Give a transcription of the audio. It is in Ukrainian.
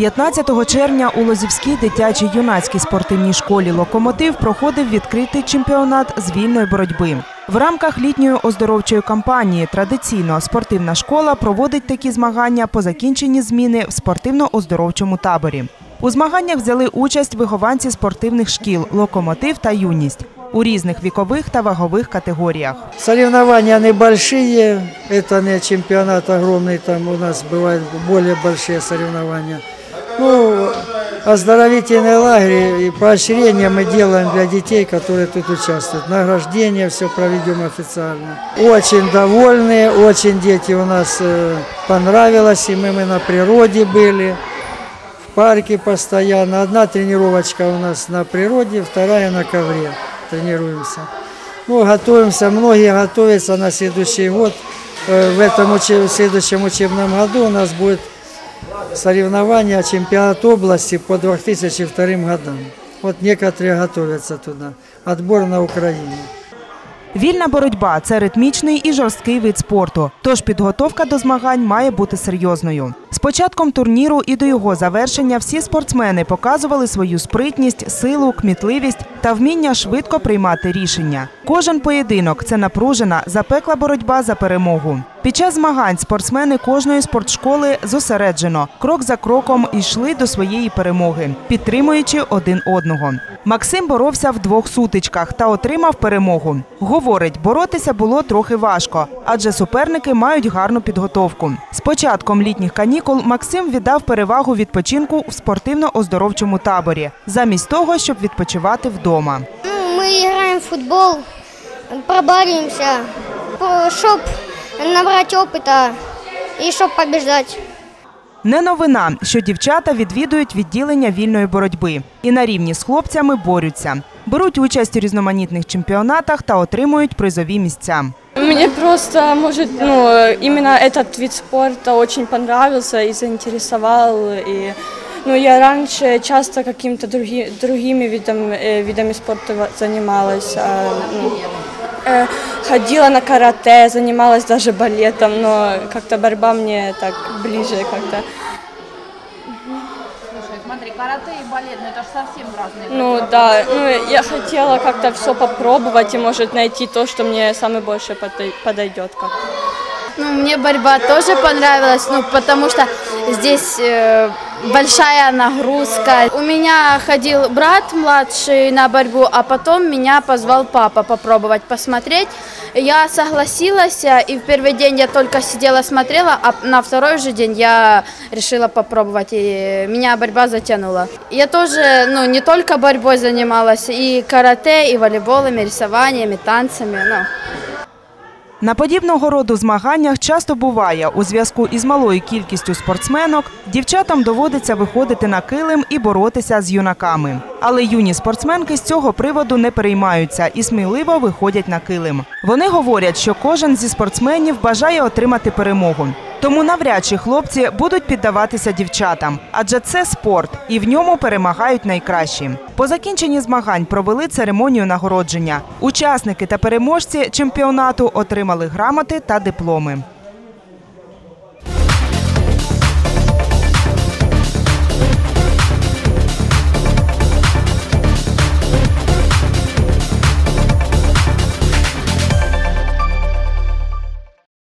15 червня у Лозівській дитячій юнацькій спортивній школі Локомотив проходив відкритий чемпіонат з вільної боротьби. В рамках літньої оздоровчої кампанії традиційно спортивна школа проводить такі змагання по закінченні зміни в спортивно-оздоровчому таборі. У змаганнях взяли участь вихованці спортивних шкіл Локомотив та юність у різних вікових та вагових категоріях. Соревнования небольшие, это не чемпионат огромный, там у нас бывают более большие соревнования. Ну, оздоровительные лагеря и поощрения мы делаем для детей, которые тут участвуют. Награждение все проведем официально. Очень довольны, очень дети у нас э, понравилось, и мы, мы на природе были, в парке постоянно. Одна тренировочка у нас на природе, вторая на ковре тренируемся. Ну, готовимся, многие готовятся на следующий год. Э, В этом уче- в следующем учебном году у нас будет соревнования, чемпионат области по 2002 годам. Вот некоторые готовятся туда. Отбор на Украине. Вільна боротьба це ритмічний і жорсткий вид спорту, тож підготовка до змагань має бути серйозною. З початком турніру і до його завершення всі спортсмени показували свою спритність, силу, кмітливість та вміння швидко приймати рішення. Кожен поєдинок це напружена, запекла боротьба за перемогу. Під час змагань спортсмени кожної спортшколи зосереджено, крок за кроком йшли до своєї перемоги, підтримуючи один одного. Максим боровся в двох сутичках та отримав перемогу. Говорить, боротися було трохи важко, адже суперники мають гарну підготовку. З початком літніх канікул Максим віддав перевагу відпочинку в спортивно-оздоровчому таборі, замість того, щоб відпочивати вдома. Мы играем в футбол, проборимся, чтобы набрать опыта и чтобы побеждать. Не новина, що дівчата відвідують відділення вільної боротьби і на рівні з хлопцями борються, беруть участь у різноманітних чемпіонатах та отримують призові місця. Мне просто, может, ну, именно этот вид спорта очень понравился и заинтересовал. И, ну, я раньше часто какими-то други, другими видами, э, видами спорта во- занималась. а, ну, э, ходила на карате, занималась даже балетом, но как-то борьба мне так ближе как-то. Слушай, смотри, карате и балет, ну это же совсем разные. Ну да, ну я хотела как-то все попробовать и может найти то, что мне самое больше подой- подойдет как. Ну, мне борьба тоже понравилась, ну, потому что здесь э, большая нагрузка. У меня ходил брат младший на борьбу, а потом меня позвал папа попробовать посмотреть. Я согласилась, э, и в первый день я только сидела, смотрела, а на второй же день я решила попробовать, и меня борьба затянула. Я тоже, ну, не только борьбой занималась, и карате, и волейболом, и рисованием, и танцами, ну. На подібного роду змаганнях часто буває у зв'язку із малою кількістю спортсменок, дівчатам доводиться виходити на килим і боротися з юнаками. Але юні спортсменки з цього приводу не переймаються і сміливо виходять на килим. Вони говорять, що кожен зі спортсменів бажає отримати перемогу. Тому навряд чи хлопці будуть піддаватися дівчатам, адже це спорт, і в ньому перемагають найкращі. По закінченні змагань провели церемонію нагородження. Учасники та переможці чемпіонату отримали грамоти та дипломи.